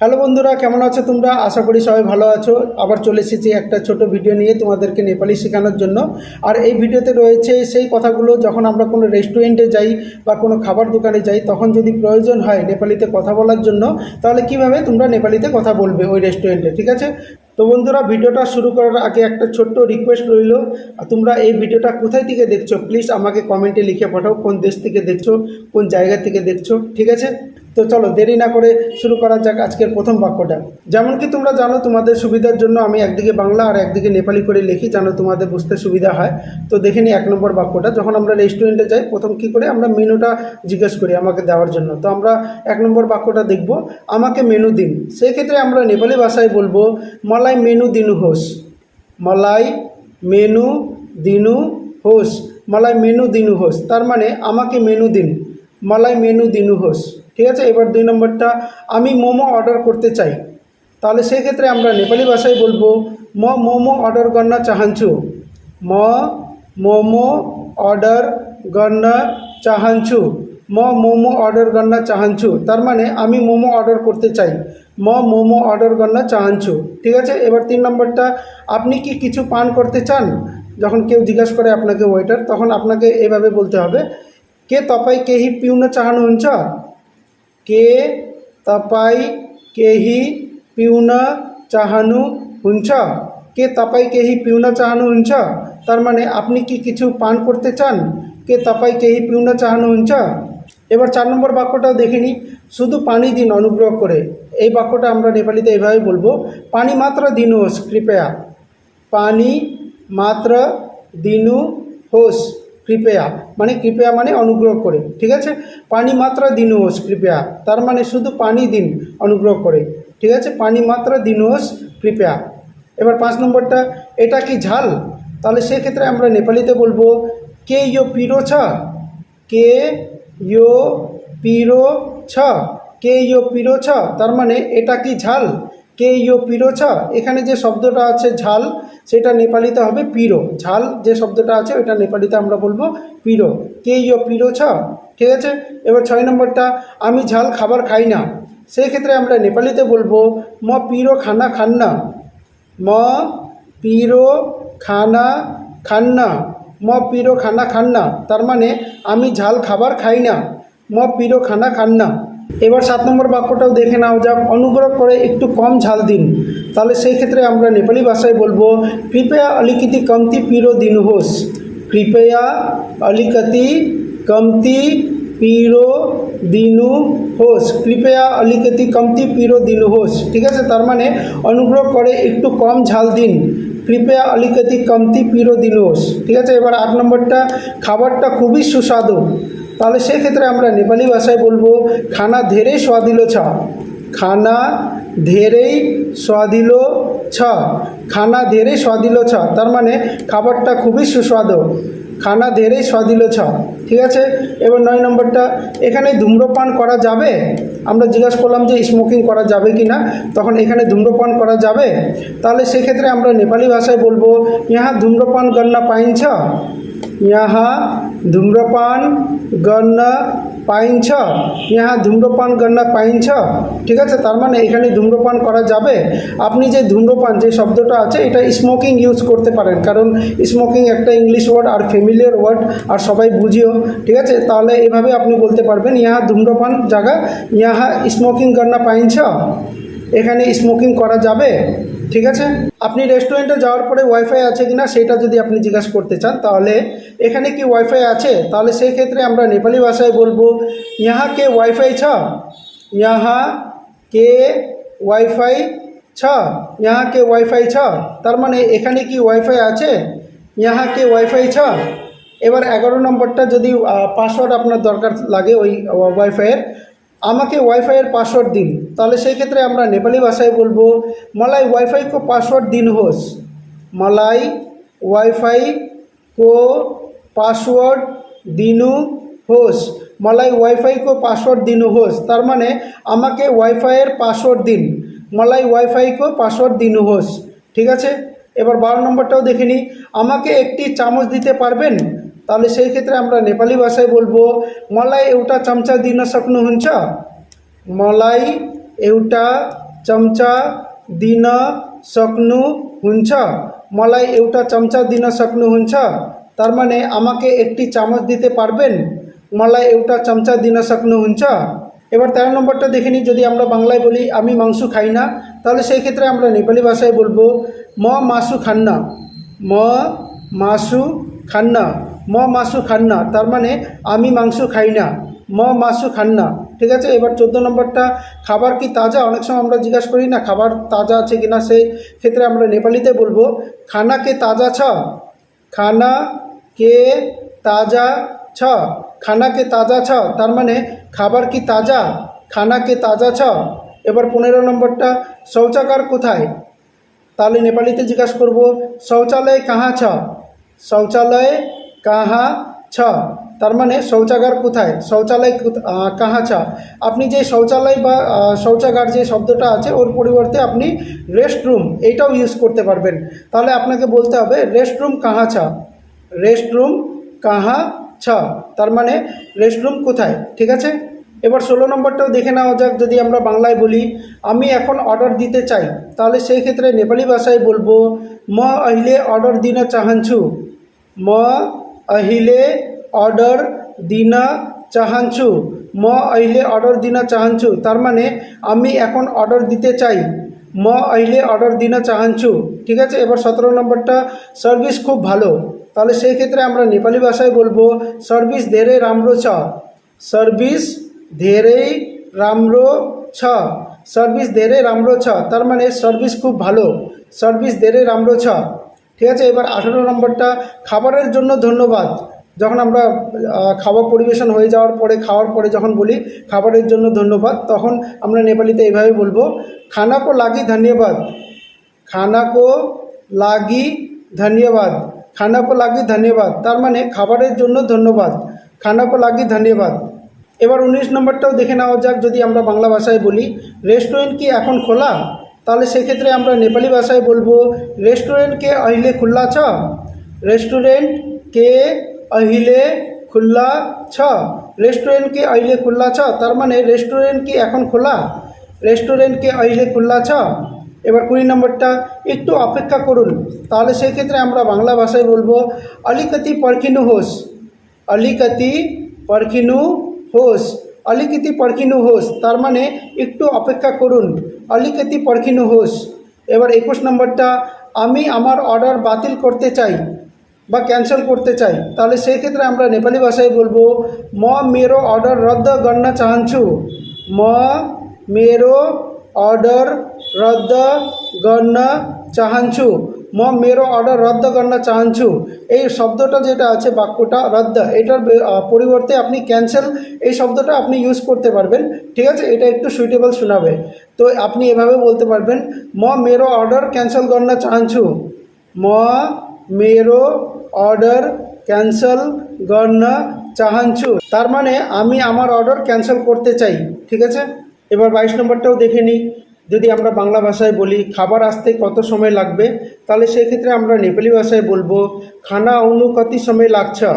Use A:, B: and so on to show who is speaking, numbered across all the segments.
A: Hello বন্ধুরা, কেমন আছো তোমরা? আশা করি সবাই ভালো আছো। আবার চলে এসেছি একটা ছোট ভিডিও নিয়ে তোমাদেরকে নেপালি শেখানোর জন্য। আর এই ভিডিওতে রয়েছে সেই কথাগুলো, যখন আমরা কোনো রেস্টুরেন্টে যাই বা কোনো খাবার দোকানে যাই, তখন যদি প্রয়োজন হয় নেপালিতে কথা বলার জন্য, তাহলে কীভাবে তোমরা নেপালিতে কথা বলবে ওই রেস্টুরেন্টে ঠিক আছে? তো বন্ধুরা ভিডিওটা শুরু করার আগে একটা ছোট্ট রিকোয়েস্ট রইল। তোমরা এই ভিডিওটা কোথায় থেকে দেখছ প্লিজ আমাকে কমেন্টে লিখে পাঠাও, কোন দেশ থেকে দেখছ, কোন জায়গা থেকে দেখছ, ঠিক আছে? তো চলো, দেরি না করে শুরু করা যাক আজকের প্রথম বাক্যটা। যেমন কি তোমরা জানো, তোমাদের সুবিধার জন্য আমি একদিকে বাংলা আর একদিকে নেপালি করে লিখি জানো তোমাদের বুঝতে সুবিধা হয়। তো দেখে নিই এক নম্বর বাক্যটা। যখন আমরা রেস্টুরেন্টে যাই, প্রথম কি করে আমরা মেনুটা জিজ্ঞেস করি আমাকে দেওয়ার জন্য। তো আমরা এক নম্বর বাক্যটা দেখব, আমাকে মেনু দিন। সেক্ষেত্রে আমরা নেপালি ভাষায় বলব, মলাই মেনু দিনু হোস। মলাই মেনু দিনু হোস। মলাই মেনু দিনু হোস। তার মানে আমাকে মেনু দিন। মলাই মেনু দিনু হোস। ঠিক আছে এবার দুই নম্বরটা আমি মোমো অর্ডার করতে চাই তাহলে সেক্ষেত্রে আমরা নেপালি ভাষায় বলবো ম মোমো অর্ডার গন্না চাহাঞ্চু ম মোমো অর্ডার গন্না চাহাঞ্চু ম মোমো অর্ডার গন্না চাহাঞ্চু তার মানে আমি মোমো অর্ডার করতে চাই ম মোমো অর্ডার গন্না চাহাঞ্চু ঠিক আছে এবার তিন নম্বরটা আপনি কি কিছু পান করতে চান যখন কেউ জিজ্ঞাসা করে আপনাকে ওয়েটার তখন আপনাকে এভাবে বলতে হবে के तपाईँ केही पिउन चाहनुहुन्छ के तपाईँ केही पिउन चाहनुहुन्छ के तपाईँ केही पिउन चाहनुहुन्छ তার মানে আপনি কি কিছু পান করতে চান? কে तपाईँ কেহি পিউন चाहनुहुन्छ এবার চার নম্বর বাক্যটা দেখিনি শুধু পানি দিন অনুগ্রহ করে। এই বাক্যটা আমরা নেপালিতে এইভাবে বলব, পানি মাত্র দিনুস, কৃপয়া। পানি মাত্র দিনু হোস কৃপয়া মানে কৃপয়া মানে অনুগ্রহ করে, ঠিক আছে? পানি মাত্র দিনু হোস কৃপয়া, তার মানে শুধু পানি দিন, অনুগ্রহ করে, ঠিক আছে? পানি মাত্র দিনু হোস কৃপয়া। এবার পাঁচ নম্বরটা, এটা কি ঝাল? তাহলে সেক্ষেত্রে আমরা নেপালিতে বলব, কে ইয়ো পিরো ছ? কে ইয়ো পিরো ছ? কে ইয়ো পিরো ছ? তার মানে এটা কি ঝাল? কে ইয়ো পিরো ছ, এখানে যে শব্দটা আছে ঝাল, সেটা নেপালিতে হবে পিরো। ঝাল যে শব্দটা আছে ওটা নেপালিতে আমরা বলব পিরো। কে ইয়ো পিরো ছ, ঠিক আছে? এবার ছয় নম্বরটা, আমি ঝাল খাবার খাই না। সেই ক্ষেত্রে আমরা নেপালিতে বলব, ম পিরো খানা খান না। ম পিরো খানা খান না। ম পিরো খানা খান না। তার মানে আমি ঝাল খাবার খাই না। ম পিরো খানা খান না। এবার সাত নম্বর বাক্যটাও দেখে নাও যাক অনুগ্রহ করে একটু কম ঝাল দিন। তাহলে সেই ক্ষেত্রে আমরা নেপালি ভাষায় বলব, কৃপয়া অলিকিতি কমতি পিরো দিন হোস কৃপয়া অলিকতি কমতি পিরো দিনু হোস কৃপয়া অলিকতি কমতি পিরো দিনু হোস ঠিক আছে? তার মানে অনুগ্রহ করে একটু কম ঝাল দিন। কৃপয়া অলিকতি কমতি পিরো দিনোস ঠিক আছে? এবার আট নম্বরটা, খাবারটা খুবই সুস্বাদু। তাহলে সেক্ষেত্রে আমরা নেপালি ভাষায় বলব, খানা ধেরে স্বাদিল ছ। খানা ধেরেই স্বাদিল ছ। খানা ধেরে স্বাদিল ছ। তার মানে খাবারটা খুবই সুস্বাদু। খানা ধেরেই স্বাদিল ছ। ঠিক আছে? এবার নয় নম্বরটা, এখানে ধূম্রপান করা যাবে? আমরা জিজ্ঞাসা করলাম যে, স্মোকিং করা যাবে কি না? তখন এখানে ধূম্রপান করা যাবে? তাহলে সেক্ষেত্রে আমরা নেপালি ভাষায় বলব, ইহা ধূম্রপান গন্না পাইन्छ यहाँ धुम्रपान गर्न পাইনছ ইহা ধূম্রপান গণনা পাইনছ ঠিক আছে, তার মানে এখানে ধূম্রপান করা যাবে। আপনি যে ধূম্রপান, যে শব্দটা আছে, এটা স্মোকিং ইউজ করতে পারেন। কারণ স্মোকিং একটা ইংলিশ ওয়ার্ড আর ফ্যামিলিয়ার ওয়ার্ড আর সবাই বুঝিও। ঠিক আছে, তাহলে এভাবে আপনি বলতে পারবেন, ইহা ধূম্রপান জায়গা ইহা স্মোকিং গণনা পাইনছ। এখানে স্মোকিং করা যাবে। ঠিক আছে? আপনি রেস্টুরেন্টে যাওয়ার পরে ওয়াইফাই আছে কিনা সেটা যদি আপনি জিজ্ঞাসা করতে চান, তাহলে এখানে কি ওয়াইফাই আছে? তাহলে সেই ক্ষেত্রে আমরা নেপালি ভাষায় বলব, ইহা কে ওয়াইফাই ছ? ইহা কে ওয়াইফাই ছ? ইহা কে ওয়াইফাই ছ? তার মানে এখানে কি ওয়াইফাই আছে? ইহা কে ওয়াইফাই ছ? এবার এগারো নম্বরটা যদি পাসওয়ার্ড আপনার দরকার লাগে ওই ওয়াইফাইয়ের আমাকে ওয়াইফাইয়ের পাসওয়ার্ড দিন। তাহলে সেই ক্ষেত্রে আমরা নেপালি ভাষায় বলব, মালাই ওয়াইফাই কো পাসওয়ার্ড দিন হোস। মালাই ওয়াইফাই কো পাসওয়ার্ড দিনু হোস। মালাই ওয়াইফাই কো পাসওয়ার্ড দিনু হোস। তার মানে আমাকে ওয়াইফাইয়ের পাসওয়ার্ড দিন। মালাই ওয়াইফাই কো পাসওয়ার্ড দিনু হোস। ঠিক আছে? এবার বারো নম্বরটাও দেখে নিই আমাকে একটি চামচ দিতে পারবেন? তাহলে সেই ক্ষেত্রে আমরা নেপালি ভাষায় বলবো मलाई एउटा चम्चा दिन सक्नुहुन्छ मलाई एउटा चम्चा दिन सक्नुहुन्छ मलाई एउटा चम्चा दिन सक्नुहुन्छ তার মানে আমাকে একটি চামচ দিতে পারবেন मलाई एउटा চামচা দিন सक्नुहुन्छ এবার তেরো নম্বরটা দেখে নিই যদি আমরা বাংলায় বলি আমি মাংস খাই না তাহলে সেই ক্ষেত্রে আমরা নেপালি ভাষায় বলবো ম মাসু খান্না ম মাসু খান্না ম মাসু খান্না, তার মানে আমি মাংস খাই না। ম মাসু খান্না, ঠিক আছে? এবার চোদ্দ নম্বরটা, খাবার কি তাজা? অনেক সময় আমরা জিজ্ঞাসা করি না, খাবার তাজা আছে কিনা, সেই ক্ষেত্রে আমরা নেপালিতে বলব, খানা কে তাজা ছ? খানা কে তাজা ছ? খানা কে তাজা ছ? তার মানে খাবার কি তাজা? খানা কে তাজা ছ? এবার পনেরো নম্বরটা, শৌচাগার কোথায়? তাহলে নেপালিতে জিজ্ঞাসা করব, শৌচালয় কাহা ছ? শৌচালয় কাহা ছ তার মানে শৌচাগার কোথায় শৌচালয় কোথ- আহ, কাহা ছ আপনি যে শৌচালয় বা আহ, শৌচাগার যে শব্দটা আছে ওর পরিবর্তে আপনি রেস্ট রুম এইটাও ইউজ করতে পারবেন তাহলে আপনাকে বলতে হবে রেস্ট রুম কাহা ছ রেস্ট রুম কাহা ছ তার মানে রেস্ট রুম কোথায় ঠিক আছে এবার ষোলো নম্বরটাও দেখে নেওয়া যাক যদি আমরা বাংলায় বলি আমি এখন অর্ডার দিতে চাই তাহলে সেই ক্ষেত্রে নেপালি ভাষায় বলবো ম अहिले অর্ডার দিন চাহাঞ্ছু ম अहिले অর্ডার দিন চাহাঞ্ছু ম अहिले অর্ডার দিন চাহাঞ্ছু তার মানে আমি এখন অর্ডার দিতে চাই ম अहिले অর্ডার দিন চাহাঞ্ছু ঠিক আছে এবার সতেরো নম্বরটা সার্ভিস খুব ভালো তাহলে সেই ক্ষেত্রে আমরা নেপালি ভাষায় বলবো সার্ভিস ধেরে রামরো ছ সার্ভিস ধেরেই রামরো ছ সার্ভিস ধেরে রামরো ছ তার মানে সার্ভিস খুব ভালো সার্ভিস ধেরে রামরো ছ ঠিক আছে? এবার আঠেরো নম্বরটা, খাবারের জন্য ধন্যবাদ। যখন আমরা খাবার পরিবেশন হয়ে যাওয়ার পরে, খাওয়ার পরে যখন বলি খাবারের জন্য ধন্যবাদ, তখন আমরা নেপালিতে এইভাবে বলব, খানাকো লাগি ধন্যবাদ। খানাকো লাগি ধন্যবাদ। খানাকো লাগি ধন্যবাদ। তার মানে খাবারের জন্য ধন্যবাদ। খানাকো লাগি ধন্যবাদ। এবার উনিশ নম্বরটাও দেখে নেওয়া যাক, যদি আমরা বাংলা ভাষায় বলি, রেস্টুরেন্ট কি এখন খোলা? তাহলে সেক্ষেত্রে আমরা নেপালি ভাষায় বলবো রেস্টুরেন্ট কে अहिले खुल्ला छ रेस्टुरेंट के अहिले खुल्ला छ रेस्टुरेंट के अहिले खुल्ला छ তার মানে রেস্টুরেন্ট কি এখন খোলা রেস্টুরেন্ট কে अहिले खुल्ला छ এবার কুড়ি নম্বরটা একটু অপেক্ষা করুন তাহলে সেই ক্ষেত্রে আমরা বাংলা ভাষায় বলবো অলিকতি পরখিনু হোস অলিকতি পরখিনু হোস অলিকতি পরখিনু হোস তার মানে একটু অপেক্ষা করুন অলিকতি পরখিনু হোস। এবার একুশ নম্বরটা, আমি আমার অর্ডার বাতিল করতে চাই বা ক্যান্সেল করতে চাই। তাহলে সেই ক্ষেত্রে আমরা নেপালি ভাষায় বলব, ম মেরো অর্ডার রদ্দ গণ্য চাহাঞ্ছু ম মেরো অর্ডার রদ্দ গণ্য চাহাঞ্ছু ম মেরো অর্ডার রদ্দ গণ্য চাহাঞ্ছু এই শব্দটা যেটা আছে, বাক্যটা রদ্দ, এটার পরিবর্তে আপনি ক্যান্সেল এই শব্দটা আপনি ইউজ করতে পারবেন। ঠিক আছে? এটা একটু সুইটেবল শোনাবে। তো আপনি এভাবে বলতে পারবেন ম মেরো অর্ডার ক্যান্সেল গণ্য চাহাঞ্ছু म मेरो অর্ডার ক্যান্সেল गर्न চাহাঞ্ছু তার মানে আমি আমার অর্ডার ক্যান্সেল করতে চাই ঠিক আছে এবার বাইশ নম্বরটাও দেখে নিই যদি আমরা বাংলা ভাষায় বলি খাবার আসতে কত সময় লাগবে তাহলে সেক্ষেত্রে আমরা নেপালি ভাষায় বলবো খানা আউনু কতি সময় লাগছে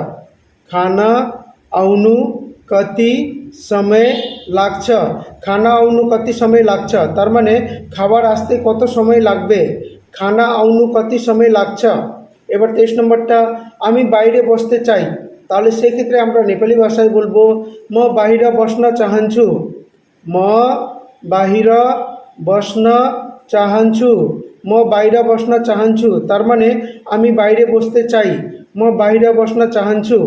A: খানা আউনু কতি সময় লাগছে খানা আউনু কতি সময় লাগছে তার মানে খাবার আসতে কত সময় লাগবে খানা আউনু কতি সময় লাগছে এবার তেইশ নম্বরটা আমি বাইরে বসতে চাই তাহলে সেক্ষেত্রে আমরা নেপালি ভাষায় বলব ম বাহিরা বসনা চাহাঞ্ছু ম বাহিরা বসনা চাহাঞ্ছু ম বাইরা বসনা চাহাঞ্ছু তার মানে আমি বাইরে বসতে চাই ম বাইরা বসনা চাহাঞ্ছু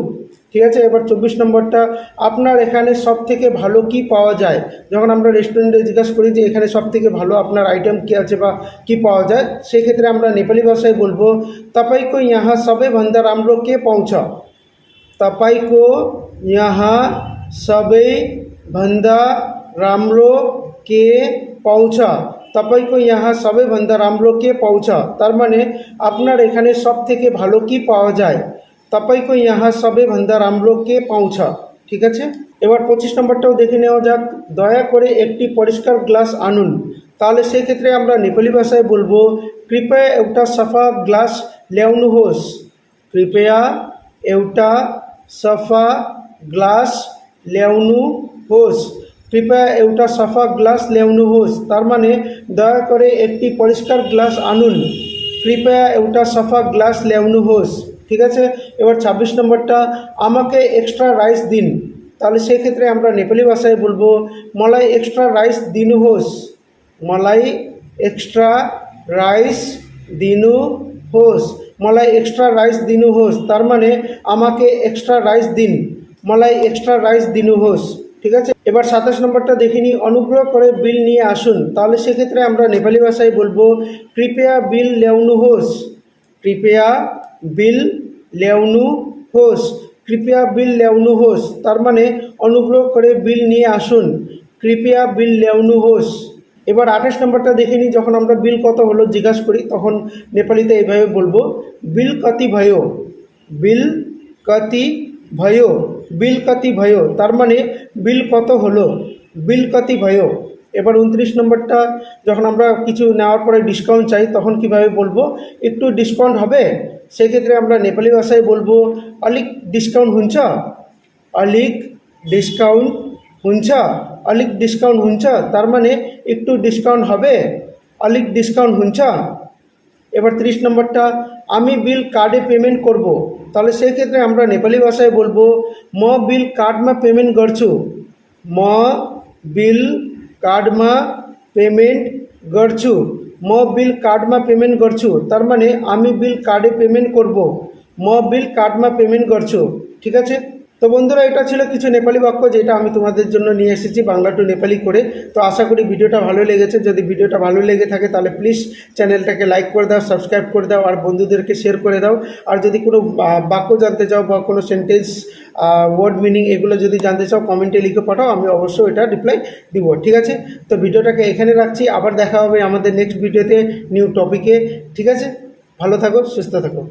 A: ঠিক আছে এবার চব্বিশ নম্বরটা আপনার এখানে সব থেকে ভালো কি পাওয়া যায় যখন আমরা রেস্টুরেন্টে জিজ্ঞাসা করি যে এখানে সব থেকে ভালো আপনার আইটেম কী আছে বা কি পাওয়া যায় সেক্ষেত্রে আমরা নেপালি ভাষায় বলবো তাপাইকো ইহা সবে ভন্দা রামরো কে পৌঁছা तपाईँको यहाँ सबै भन्दा राम्रो के পাউছ तपाईँको यहाँ सबैभन्दा राम्रो के পাউছ তার মানে আপনার এখানে সব থেকে ভালো কি পাওয়া যায় तपाईँको यहाँ सबैभन्दा राम्रो কে পাউছ ঠিক আছে এবার পঁচিশ নম্বরটাও দেখে নেওয়া যাক দয়া করে একটি পরিষ্কার গ্লাস আনুন তাহলে সেক্ষেত্রে আমরা নেপালি ভাষায় বলবো কৃপয়া একটা সফা গ্লাস ल्याउनुहोस् कृपया एउटा सफा ग्लास ल्याउनुहोस् কৃপয়া एउटा সফা গ্লাস ल्याउनुहोस् তার মানে দয়া করে একটি পরিষ্কার গ্লাস আনুন কৃপয়া एउटा সফা গ্লাস ल्याउनुहोस् ঠিক আছে? এবার ২৬ নম্বরটা, আমাকে এক্সট্রা রাইস দিন। তাহলে সেক্ষেত্রে আমরা নেপালি ভাষায় বলব, মলাই এক্সট্রা রাইস দিনু হোস। মলাই এক্সট্রা রাইস দিনু হোস। মলাই এক্সট্রা রাইস দিনু হোস। তার মানে আমাকে এক্সট্রা রাইস দিন। মলাই এক্সট্রা রাইস দিনু হোস। ঠিক আছে? এবার সাতাশ নম্বরটা দেখিনি অনুগ্রহ করে বিল নিয়ে আসুন। তাহলে সেক্ষেত্রে আমরা নেপালি ভাষায় বলব, কৃপয়া বিল লেউনু হোস। কৃপয়া বিল লেওনু হোস, কৃপিয়া বিল লেউনু হোস, তার মানে অনুগ্রহ করে বিল নিয়ে আসুন। কৃপিয়া বিল লেউনু হোস। এবার আঠাশ নম্বরটা দেখে নিই, যখন আমরা বিল কত হলো জিজ্ঞাসা করি, তখন নেপালিতে এইভাবে বলব, বিল কতি ভয়, বিল কতি ভয়, বিল কতি ভয়, তার মানে বিল কত হলো, বিল কতি ভয়। এবার উনত্রিশ নম্বরটা, যখন আমরা কিছু নেওয়ার পরে ডিসকাউন্ট চাই, তখন কীভাবে বলব, একটু ডিসকাউন্ট হবে? সেক্ষেত্রে আমরা নেপালি ভাষায় বলব, অলিক ডিসকাউন্ট हुन्छ अलिक ডিসকাউন্ট हुन्छ অলিক ডিসকাউন্ট हुन्छ তার মানে একটু ডিসকাউন্ট হবে? অলিক ডিসকাউন্ট हुन्छ এবার ত্রিশ নম্বরটা, আমি বিল কার্ডে পেমেন্ট করব। তাহলে সেক্ষেত্রে আমরা নেপালি ভাষায় বলব, ম বিল কার্ডমা পেমেন্ট করছু? ম বিল কার্ডমা পেমেন্ট করছু। ম বিল કાર્ડમાં পেমেন্ট করছ। তার মানে আমি বিল কার্ডে পেমেন্ট করব। ম বিল કાર્ડમાં পেমেন্ট করছ। ঠিক আছে? তো বন্ধুরা, এটা ছিল কিছু নেপালি বাক্য যেটা আমি তোমাদের জন্য নিয়ে এসেছি বাংলা টু নেপালি করে। তো আশা করি ভিডিওটা ভালো লেগেছে। যদি ভিডিওটা ভালো লেগে থাকে, তাহলে প্লিজ চ্যানেলটাকে লাইক করে দাও সাবস্ক্রাইব করে দাও, আর বন্ধুদেরকে শেয়ার করে দাও। আর যদি কোনো বাক্য জানতে চাও বা কোনো সেন্টেন্স ওয়ার্ড মিনিং এগুলো যদি জানতে চাও কমেন্টে লিখে পাঠাও, আমি অবশ্যই এটা রিপ্লাই দিব, ঠিক আছে? তো ভিডিওটাকে এখানে রাখছি। আবার দেখা হবে আমাদের নেক্সট ভিডিওতে নিউ টপিকে ঠিক আছে? ভালো থাকো, সুস্থ থাকো।